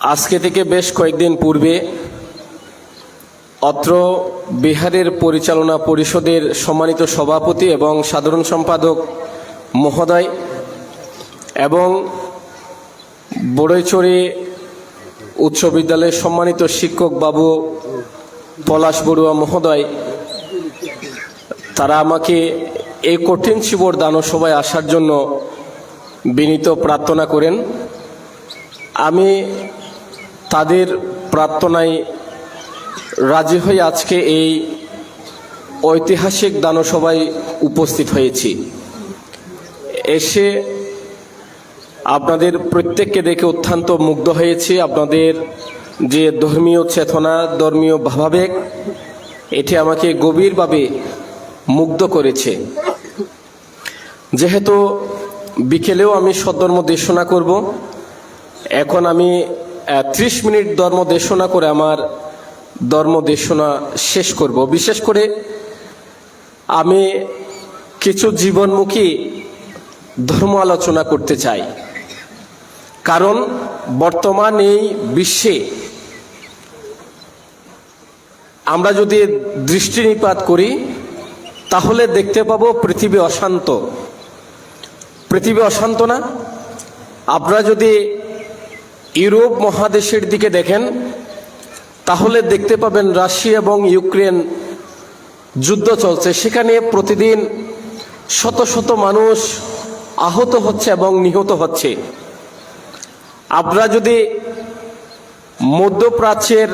আজকে থেকে বেশ কয়েকদিন পূর্বে অত্র বিহারের পরিচালনা পরিষদের সম্মানিত সভাপতি এবং সাধারণ সম্পাদক মহোদয় এবং বড়ইচড়ি উচ্চ বিদ্যালয়ের সম্মানিত শিক্ষক বাবু পলাশ বড়ুয়া মহোদয়, তারা আমাকে এই কঠিন শিবর দানসভায় আসার জন্য বিনীত প্রার্থনা করেন। আমি তাদের প্রার্থনায় রাজি হয়ে আজকে এই ঐতিহাসিক দানসভায় উপস্থিত হয়েছি। এসে আপনাদের প্রত্যেককে দেখে অত্যন্ত মুগ্ধ হয়েছি। আপনাদের যে ধর্মীয় চেতনা, ধর্মীয় ভাবাবেগ, এটি আমাকে গভীরভাবে মুগ্ধ করেছে। যেহেতু বিকেলেও আমি সদ্ধর্ম দেশনা করব, এখন আমি ত্রিশ মিনিট ধর্ম দেশনা করে আমার ধর্ম দেশনা শেষ করব। বিশেষ করে আমি কিছু জীবনমুখী ধর্ম আলোচনা করতে চাই। কারণ বর্তমান এই বিশ্বে আমরা যদি দৃষ্টি নিপাত করি, তাহলে দেখতে পাবো পৃথিবী অশান্ত। পৃথিবী অশান্ত না? আপনারা যদি ইউরোপ মহাদেশের দিকে দেখেন, তাহলে দেখতে পাবেন রাশিয়া এবং ইউক্রেন যুদ্ধ চলছে। সেখানে প্রতিদিন শত শত মানুষ আহত হচ্ছে এবং নিহত হচ্ছে। আপনারা যদি মধ্যপ্রাচ্যের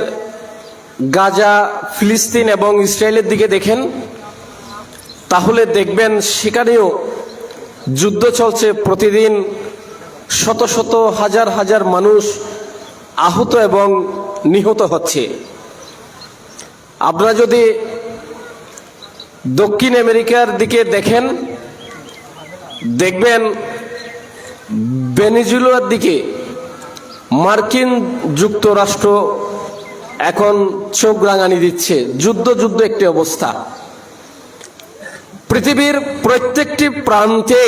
গাজা, ফিলিস্তিন এবং ইসরায়েলের দিকে দেখেন, তাহলে দেখবেন সেখানেও যুদ্ধ চলছে প্রতিদিন শত শত হাজার হাজার মানুষ আহত এবং নিহত হচ্ছে। আপনারা যদি দক্ষিণ আমেরিকার দিকে দেখেন, দেখবেন ভেনিজুয়েলার দিকে মার্কিন যুক্তরাষ্ট্র এখন চোখ রাঙানি দিচ্ছে। যুদ্ধ যুদ্ধ একটি অবস্থা। পৃথিবীর প্রত্যেকটি প্রান্তে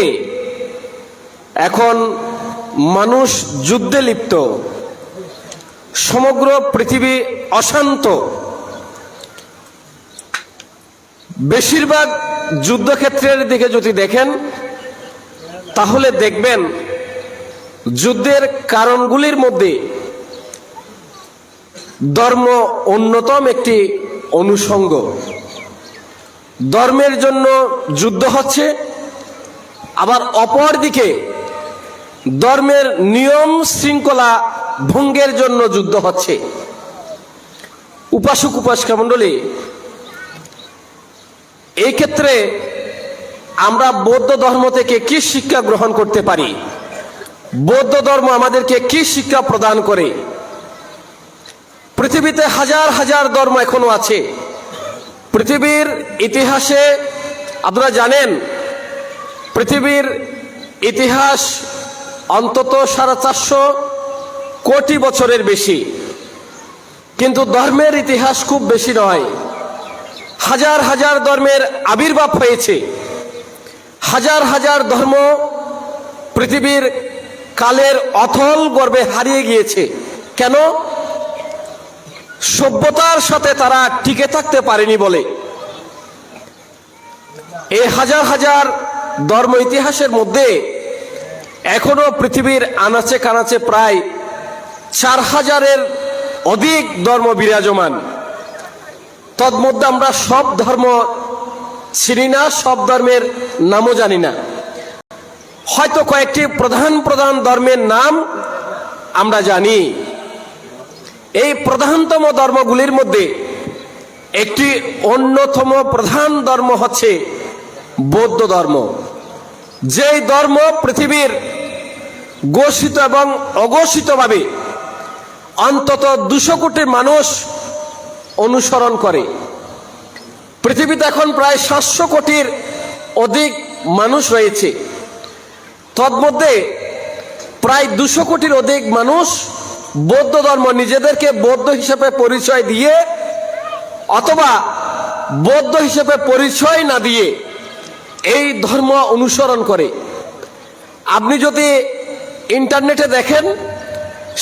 এখন মানুষ যুদ্ধে লিপ্ত। সমগ্র পৃথিবী অশান্ত। বেশিরভাগ যুদ্ধক্ষেত্রের দিকে যদি দেখেন, তাহলে দেখবেন যুদ্ধের কারণগুলির মধ্যে ধর্ম অন্যতম একটি অনুষঙ্গ। ধর্মের জন্য যুদ্ধ হচ্ছে, আবার অপর দিকে ধর্মের নিয়ম শৃঙ্খলা ভঙ্গের জন্য যুদ্ধ হচ্ছে। উপাসক উপাসিকা মণ্ডলী, এই ক্ষেত্রে আমরা বৌদ্ধ ধর্ম থেকে কি শিক্ষা গ্রহণ করতে পারি? বৌদ্ধ ধর্ম আমাদেরকে কি শিক্ষা প্রদান করে? পৃথিবীতে হাজার হাজার ধর্ম এখনও আছে। পৃথিবীর ইতিহাসে আপনারা জানেন, পৃথিবীর ইতিহাস অন্তত সাড়ে চারশো কোটি বছরের বেশি। কিন্তু ধর্মের ইতিহাস খুব বেশি নয়। হাজার হাজার ধর্মের আবির্ভাব হয়েছে। হাজার হাজার ধর্ম পৃথিবীর কালের অথল গর্বে হারিয়ে গিয়েছে। কেন? সভ্যতার সাথে তারা টিকে থাকতে পারেনি বলে। এই হাজার হাজার ধর্ম ইতিহাসের মধ্যে এখনও পৃথিবীর আনাচে কানাচে প্রায় চার হাজারের অধিক ধর্ম বিরাজমান। তন্মধ্যে আমরা সব ধর্ম চিনি না, সব ধর্মের নামও জানি না। হয়তো কয়েকটি প্রধান প্রধান ধর্মের নাম আমরা জানি। এই প্রধানতম ধর্মগুলির মধ্যে একটি অন্যতম প্রধান ধর্ম হচ্ছে বৌদ্ধ ধর্ম। যেই ধর্ম পৃথিবীর ঘোষিত এবং অঘোষিতভাবে অন্তত দুশো কোটি মানুষ অনুসরণ করে। পৃথিবীতে এখন প্রায় সাতশো কোটির অধিক মানুষ রয়েছে। তন্মধ্যে প্রায় দুশো কোটির অধিক মানুষ বৌদ্ধ ধর্ম নিজেদেরকে বৌদ্ধ হিসেবে পরিচয় দিয়ে অথবা বৌদ্ধ হিসেবে পরিচয় না দিয়ে এই ধর্ম অনুসরণ করে। আপনি যদি ইন্টারনেটে দেখেন,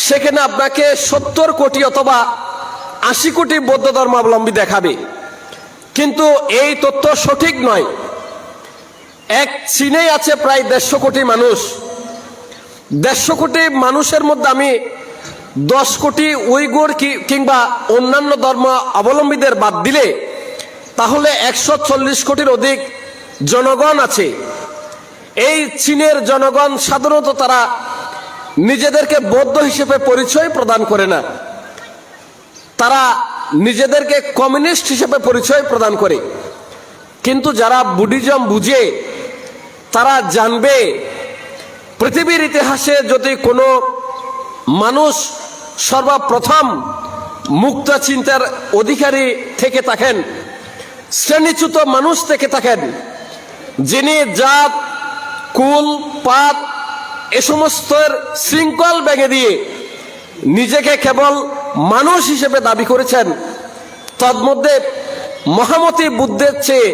সেখানে আপনাকে সত্তর কোটি অথবা আশি কোটি বৌদ্ধ ধর্মাবলম্বী দেখাবে। কিন্তু এই তথ্য সঠিক নয়। এক চীনেই আছে প্রায় দেড়শো কোটি মানুষ। দেড়শো কোটি মানুষের মধ্যে আমি দশ কোটি উইগুর কিংবা অন্যান্য ধর্ম অবলম্বীদের বাদ দিলে তাহলে একশো চল্লিশ কোটির অধিক জনগণ আছে। এই চীনের জনগণ সাধারণত তারা নিজেদেরকে বৌদ্ধ হিসেবে পরিচয় প্রদান করে না। তারা নিজেদেরকে কমিউনিস্ট হিসেবে পরিচয় প্রদান করে। কিন্তু যারা বুদ্ধিজম বুঝে, তারা জানবে, পৃথিবীর ইতিহাসে যদি কোনো মানুষ সর্বপ্রথম মুক্ত চিন্তার অধিকারী থেকে থাকেন, শ্রেণীচ্যুত মানুষ থেকে থাকেন, যিনি জাত কুল, পাত, এ সমস্ত শৃঙ্খল ভেঙে দিয়ে নিজেকে কেবল মানুষ হিসেবে দাবি করেছেন। তন্মধ্যে মহামতি বুদ্ধের চেয়ে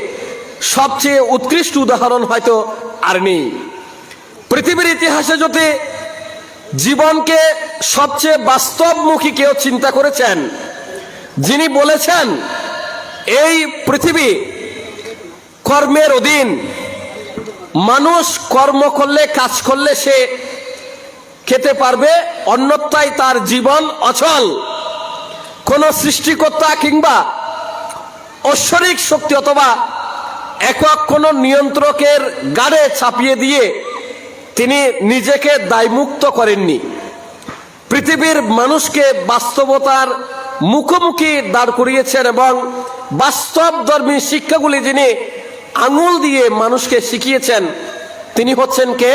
সবচেয়ে উৎকৃষ্ট উদাহরণ হয়তো আর নেই। পৃথিবীর ইতিহাসে যদি জীবনকে সবচেয়ে বাস্তবমুখী কেউ চিন্তা করেছেন, যিনি বলেছেন, এই পৃথিবী কর্মের অধীন মানুষ কর্ম করলে, কাজ করলে সে খেতে পারবে, অন্যথায় তার জীবন অচল। কোন সৃষ্টিকর্তা কিংবা ঐশ্বরিক শক্তি অথবা একক কোন নিয়ন্ত্রকের গাড়ে ছাপিয়ে দিয়ে তিনি নিজেকে দায়মুক্ত করেননি। পৃথিবীর মানুষকে বাস্তবতার মুখোমুখি দাঁড় করিয়েছেন এবং বাস্তব ধর্মী শিক্ষাগুলি যিনি আঙুল দিয়ে মানুষকে শিখিয়েছেন তিনি হচ্ছেন কে?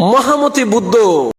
মহামতি বুদ্ধ।